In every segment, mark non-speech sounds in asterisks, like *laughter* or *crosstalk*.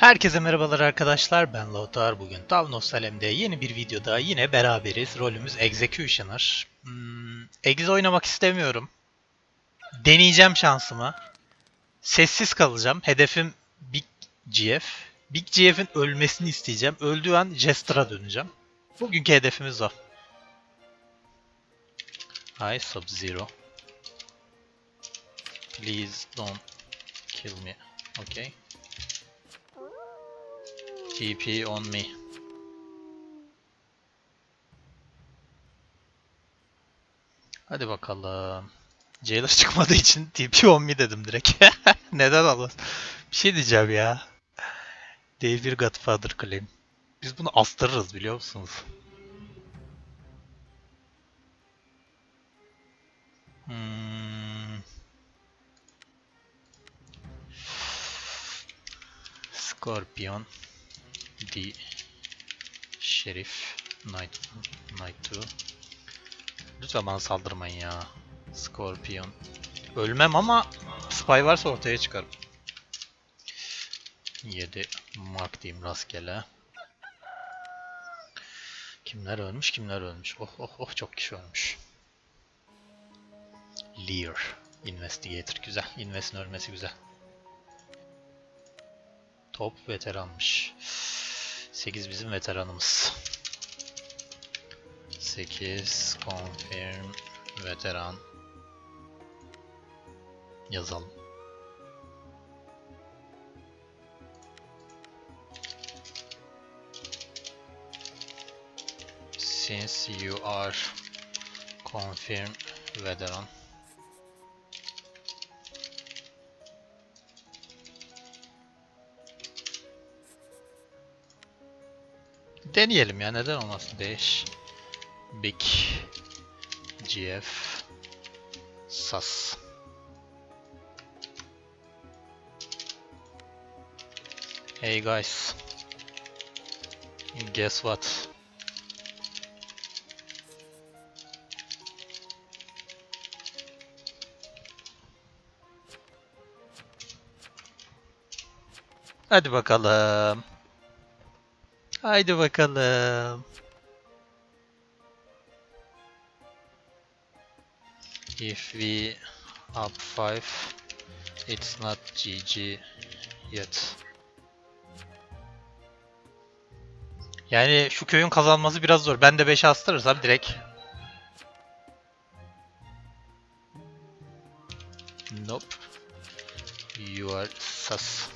Herkese merhabalar arkadaşlar. Ben Lautar. Bugün Town of Salem'de yeni bir videoda yine beraberiz. Rolümüz Executioner. Hmm, Exe oynamak istemiyorum. Deneyeceğim şansımı. Sessiz kalacağım. Hedefim Big GF Big GF'in ölmesini isteyeceğim. Öldüğü an Jester'a döneceğim. Bugünkü hedefimiz o. Hi Sub-Zero. Please don't kill me. Okay TP on me. Hadi bakalım. Jailer çıkmadığı için TP on me dedim direkt. *laughs* Neden olmaz? Bir şey diyeceğim ya. Dev bir Godfather claim. Biz bunu astırırız biliyor musunuz? Hmm. Scorpion. D. Şerif. Knight. Knight 2. Lütfen bana saldırmayın ya. Scorpion. Ölmem ama spy varsa ortaya çıkarım. 7. Mark diyeyim rastgele. Kimler ölmüş kimler ölmüş. Oh oh oh çok kişi ölmüş. Lear. Investigator güzel. Invest'in ölmesi güzel. Top veteranmış. 8 bizim veteranımız. 8 confirm veteran yazalım. Since you are confirm veteran Deneyelim ya neden olmasın? Dash Big GF Sas. Hey guys. Guess what? Hadi bakalım Haydi bakalım. If we up 5, it's not GG yet. Yani şu köyün kazanması biraz zor. Ben de 5'e astırırsam direkt. Nope. You are sus.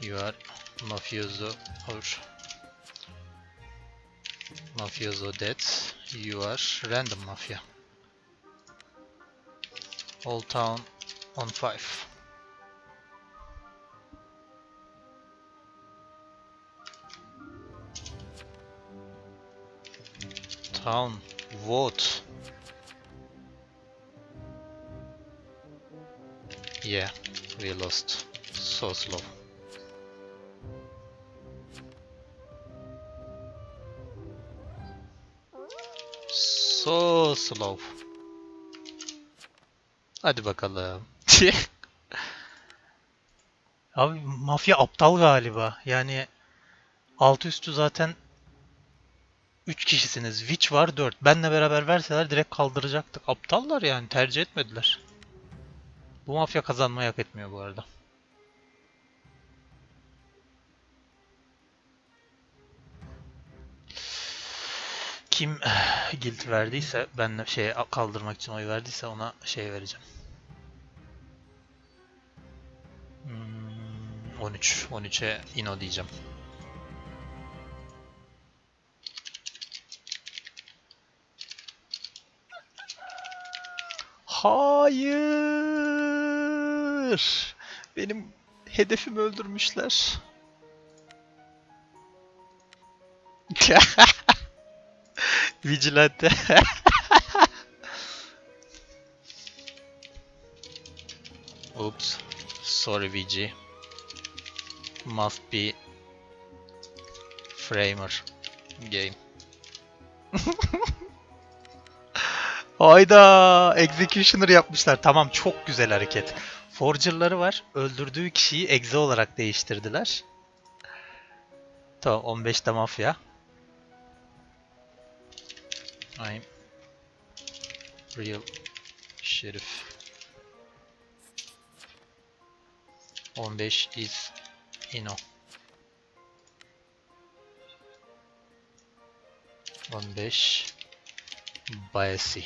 You are mafioso or mafioso dead. You are random mafia. Old town on five. Town vote. Yeah, we lost. So slow. So slow. Hadi bakalım. *laughs* Abi mafya aptal galiba. Yani altı üstü zaten 3 kişisiniz. Witch var 4. Benle beraber verseler direkt kaldıracaktık. Aptallar yani tercih etmediler. Bu mafya kazanmayı hak etmiyor bu arada. Kim guild verdiyse, benle şey kaldırmak için oy verdiyse ona şey vereceğim. Hmm, 13. 13'e ino diyeceğim. Hayır. Benim hedefimi öldürmüşler. *laughs* *laughs* Vigilante. *laughs* Oops. Sorry VG. Must be Framer game. *laughs* Hayda! Executioner yapmışlar. Tamam çok güzel hareket. Forger'ları var. Öldürdüğü kişiyi exe olarak değiştirdiler. Tamam 15'te mafya. I'm real şerif. 15 is Ino. 15 Bayesi.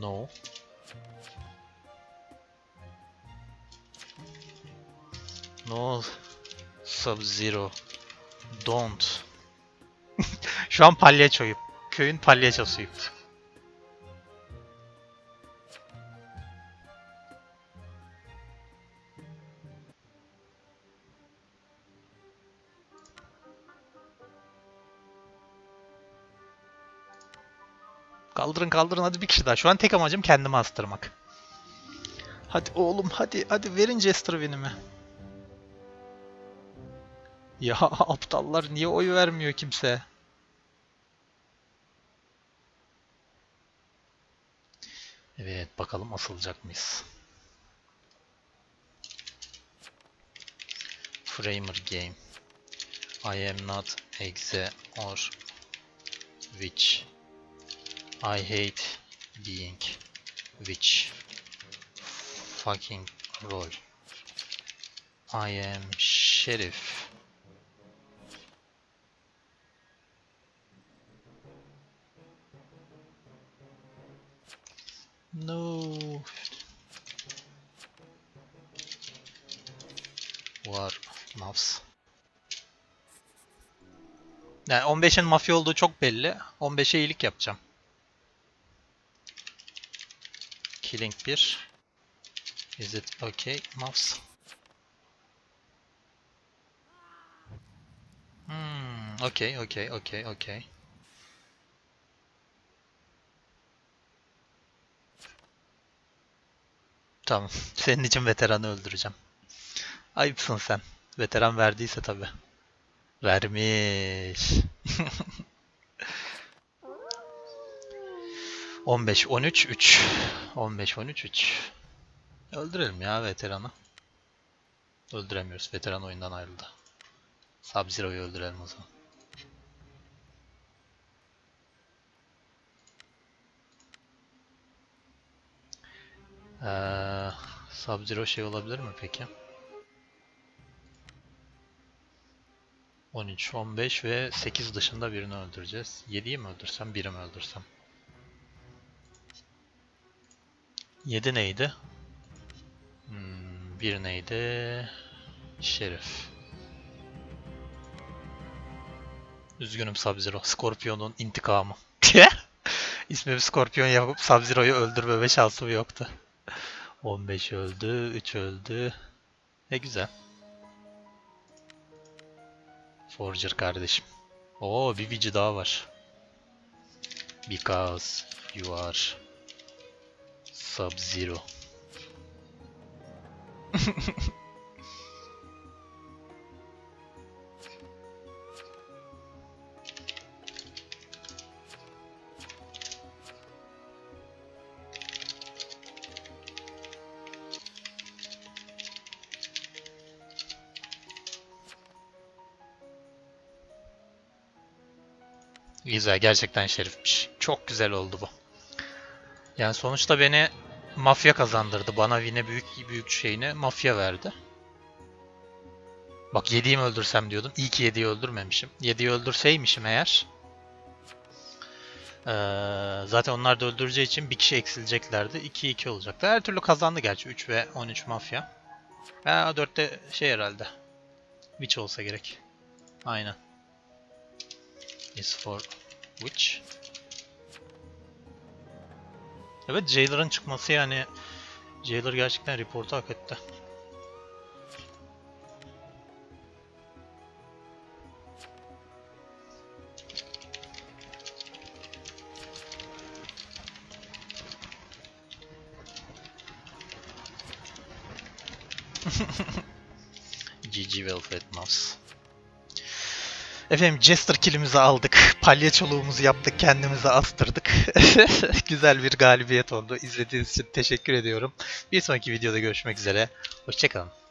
No. Sub-Zero. Don't. *laughs* Şu an palyaçoyum. Köyün palyaçosuyum. Kaldırın kaldırın hadi bir kişi daha. Şu an tek amacım kendimi astırmak. Hadi oğlum hadi hadi verin Jester win'imi. Ya *laughs* aptallar niye oy vermiyor kimse? Evet bakalım asılacak mıyız? Framer game. I am not exe or witch. I hate being witch. Fucking roll. I am sheriff. Yani 15'in mafya olduğu çok belli. 15'e iyilik yapacağım. Killing 1. Is it okay, mouse? Hmm, okay, okay, okay, okay. Tamam. *laughs* Senin için veteranı öldüreceğim. Ayıpsın sen. Veteran verdiyse tabi. Vermiş. 15 13 3. 15 13 3. Öldürelim ya veteranı. Öldüremiyoruz. Veteran oyundan ayrıldı. Sub-Zero'yu öldürelim o zaman. Ee, Sub-Zero şey olabilir mi peki? 13, 15 ve 8 dışında birini öldüreceğiz. 7'yi mi öldürsem, 1'i mi öldürsem? 7 neydi? Hmm, 1 neydi? Şerif. Üzgünüm Sub-Zero. Scorpion'un intikamı. *laughs* İsmimi Scorpion yapıp Sub-Zero'yu öldürmeme şansım yoktu. 15 öldü, 3 öldü. E güzel. Forger kardeşim. Oo bir vici daha var. Because you are Sub-Zero. *laughs* Güzel, gerçekten şerifmiş. Çok güzel oldu bu. Yani sonuçta beni mafya kazandırdı. Bana yine büyük büyük şeyini mafya verdi. Bak 7'yi mi öldürsem diyordum. İyi ki 7'yi öldürmemişim. 7'yi öldürseymişim eğer. Ee, zaten onlar da öldüreceği için bir kişi eksileceklerdi. 2-2 olacaktı. Her türlü kazandı gerçi. 3 ve 13 mafya. Ha 4'te şey herhalde. Witch olsa gerek. Aynen. Is for which? Evet Jailer'ın çıkması yani Jailer gerçekten reportu hak etti. *laughs* GG Velvet Mouse. Efendim Jester killimizi aldık. Palyaçoluğumuzu yaptık. Kendimize astırdık. *laughs* Güzel bir galibiyet oldu. İzlediğiniz için teşekkür ediyorum. Bir sonraki videoda görüşmek üzere. Hoşçakalın.